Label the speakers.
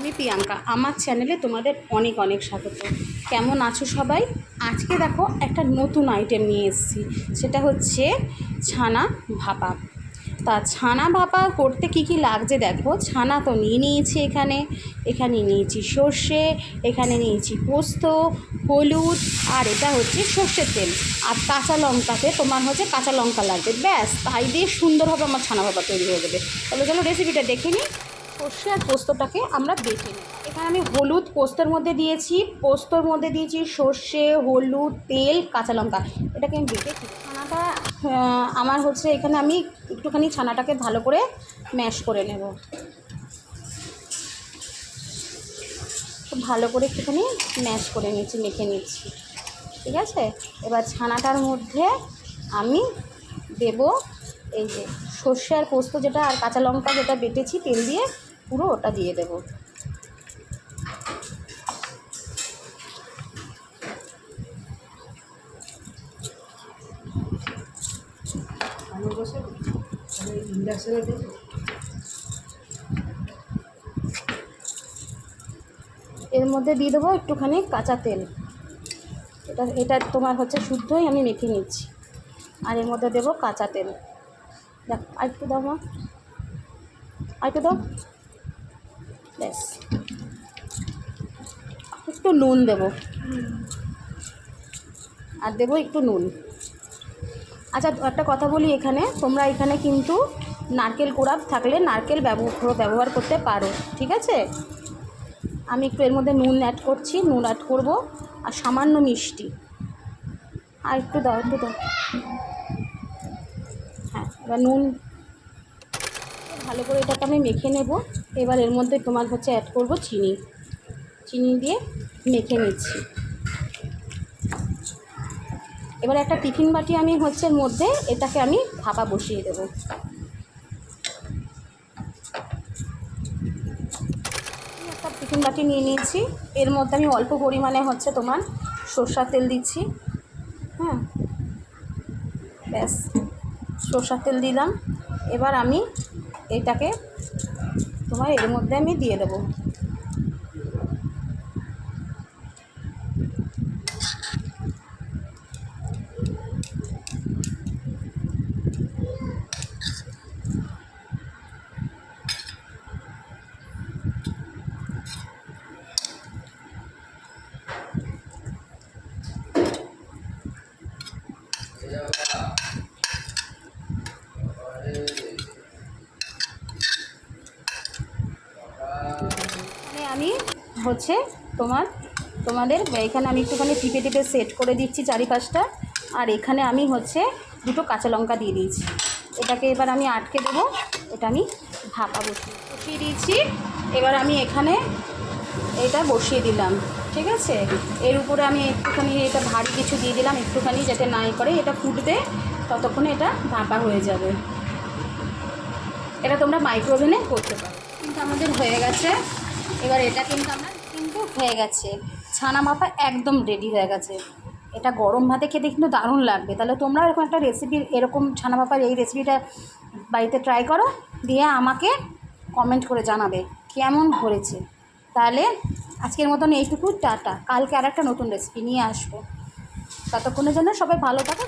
Speaker 1: আমি প্রিয়াঙ্কা, আমার চ্যানেলে তোমাদের অনেক অনেক স্বাগত। কেমন আছো সবাই? আজকে দেখো একটা নতুন আইটেম নিয়ে এসেছি, সেটা হচ্ছে ছানা ভাপা। তা ছানা ভাপা করতে কি কি লাগছে দেখো? ছানা তো নিয়ে নিয়েছি এখানে এখানে নিয়েছি সর্ষে, এখানে নিয়েছি পোস্ত, হলুদ, আর এটা হচ্ছে সর্ষের তেল। আর কাঁচা লঙ্কাতে তোমার হচ্ছে কাঁচা লঙ্কা লাগবে। ব্যাস, তাই দিয়ে সুন্দরভাবে আমার ছানা ভাপা তৈরি হয়ে যাবে। তাহলে চলো রেসিপিটা দেখে নিই। সর্ষে আর পোস্তটাকে আমরা বেটে নিই এখানে আমি হলুদ পোস্তর মধ্যে দিয়েছি, পোস্তর মধ্যে দিয়েছি সর্ষে, হলুদ, তেল, কাঁচা লঙ্কা। এটাকে আমি বেটে ছানাটা আমার হচ্ছে এখানে আমি একটুখানি ছানাটাকে ভালো করে ম্যাশ করে নেব। ভালো করে একটুখানি ম্যাশ করে নিচ্ছি মেখে নিচ্ছি। ঠিক আছে? এবার ছানাটার মধ্যে আমি দেব এই যে সর্ষে আর পোস্ত যেটা আর কাঁচা লঙ্কা যেটা বেটেছি তেল দিয়ে পুরো ওটা দিয়ে দেবো।
Speaker 2: ইন্ডাকশনে দেবো।
Speaker 1: এর মধ্যে দিয়ে দেবো একটুখানি কাঁচা তেল। এটা এটা তোমার হচ্ছে শুদ্ধই আমি মেখে নিচ্ছি। আর এর মধ্যে দেবো কাঁচা তেল। দেখ আর একটু দাও মা। আর একটু দাও। ব্যাস। একটু নুন দেবো। আর দেবো একটু নুন। আচ্ছা একটা কথা বলি এখানে। তোমরা এখানে কিন্তু নারকেল কোড়াপ থাকলে নারকেল ব্যবহার করতে পারো, ঠিক আছে? আমি একটু এর মধ্যে নুন অ্যাড করছি, নুন অ্যাড করব, আর সামান্য মিষ্টি। আর একটু দাও একটু দাও। হ্যাঁ এবার নুন ভালো করে এটাকে আমি মেখে নেব। এবার এর মধ্যে তোমার হচ্ছে অ্যাড করব চিনি। চিনি দিয়ে মেখে নিচ্ছি। এবার একটা টিফিন বাটি আমি হচ্ছে এর মধ্যে এটাকে আমি ভাপা বসিয়ে দেবো। একটা টিফিন বাটি নিয়ে নিয়েছি। এর মধ্যে আমি অল্প পরিমাণে হচ্ছে তোমার সর্ষার তেল দিচ্ছি। হ্যাঁ। ব্যাস, সর্ষার তেল দিলাম। এবার আমি এটাকে তোমার এর মধ্যে আমি দিয়ে দেবো। এখানে আমি হচ্ছে তোমার, তোমাদের, এখানে আমি একটুখানি টিপে টিপে সেট করে দিচ্ছি চারিপাশটা। আর এখানে আমি হচ্ছে দুটো কাঁচা লঙ্কা দিয়ে দিয়েছি। এটাকে এবার আমি আটকে দেবো, এটা আমি ভাপা বসিয়ে বসিয়ে দিয়েছি। এবার আমি এখানে এটা বসিয়ে দিলাম, ঠিক আছে? এর উপরে আমি একটুখানি এটা ভারী কিছু দিয়ে দিলাম একটুখানি যাতে নাই করে, এটা ফুটবে, ততক্ষণে এটা ভাপা হয়ে যাবে। এটা তোমরা মাইক্রোওভেনে করতে পারো। কিন্তু আমাদের হয়ে গেছে। এবার এটা কিন্তু আমরা কিন্তু হয়ে গেছে। ছানা মাপা একদম রেডি হয়ে গেছে। এটা গরম ভাতে খেতে কিন্তু দারুণ লাগবে। তাহলে তোমরা এরকম একটা রেসিপি এরকম ছানা মাপার এই রেসিপিটা বাড়িতে ট্রাই করো, দিয়ে আমাকে কমেন্ট করে জানাবে কেমন হয়েছে। তাহলে আজকের মতন এইটুকু, টাটা। কালকে আর একটা নতুন রেসিপি নিয়ে আসব। ততক্ষণের জন্য সবাই ভালো থাকো।